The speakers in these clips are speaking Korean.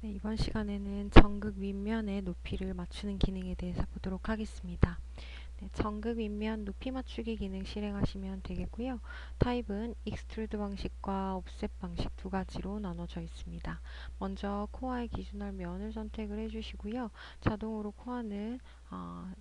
네, 이번 시간에는 전극 윗면의 높이를 맞추는 기능에 대해서 보도록 하겠습니다. 네, 전극 윗면 높이 맞추기 기능 실행하시면 되겠고요. 타입은 익스트루드 방식과 옵셋 방식 두 가지로 나눠져 있습니다. 먼저 코어의 기준할 면을 선택을 해주시고요. 자동으로 코어는 어,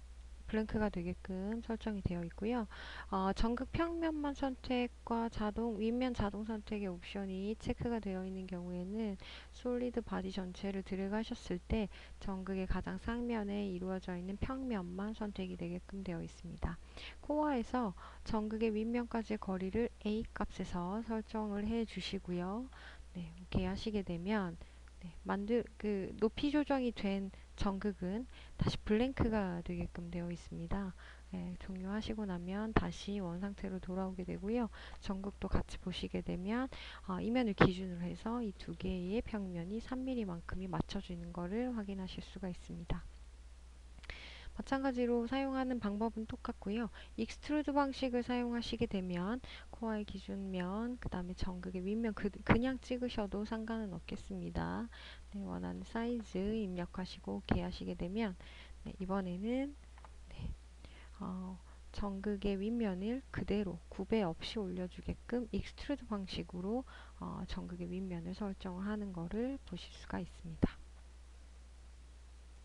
블랭크가 되게끔 설정이 되어 있고요. 어, 전극 평면만 선택과 자동 윗면 자동 선택의 옵션이 체크가 되어 있는 경우에는 솔리드 바디 전체를 들어가셨을 때 전극의 가장 상면에 이루어져 있는 평면만 선택이 되게끔 되어 있습니다. 코어에서 전극의 윗면까지의 거리를 A 값에서 설정을 해 주시고요. 네, 오케이 하시게 되면 네, 만들 그 높이 조정이 된 전극은 다시 블랭크가 되게끔 되어 있습니다. 네, 종료하시고 나면 다시 원상태로 돌아오게 되고요. 전극도 같이 보시게 되면 어, 이면을 기준으로 해서 이 두 개의 평면이 3mm만큼이 맞춰지는 것을 확인하실 수가 있습니다. 마찬가지로 사용하는 방법은 똑같고요. 익스트루드 방식을 사용하시게 되면 코어의 기준면, 그 다음에 전극의 윗면 그, 냥 찍으셔도 상관은 없겠습니다. 네, 원하는 사이즈 입력하시고 오케이 하시게 되면 네, 이번에는 네, 어, 전극의 윗면을 그대로 구배 없이 올려주게끔 익스트루드 방식으로 어, 전극의 윗면을 설정하는 것을 보실 수가 있습니다.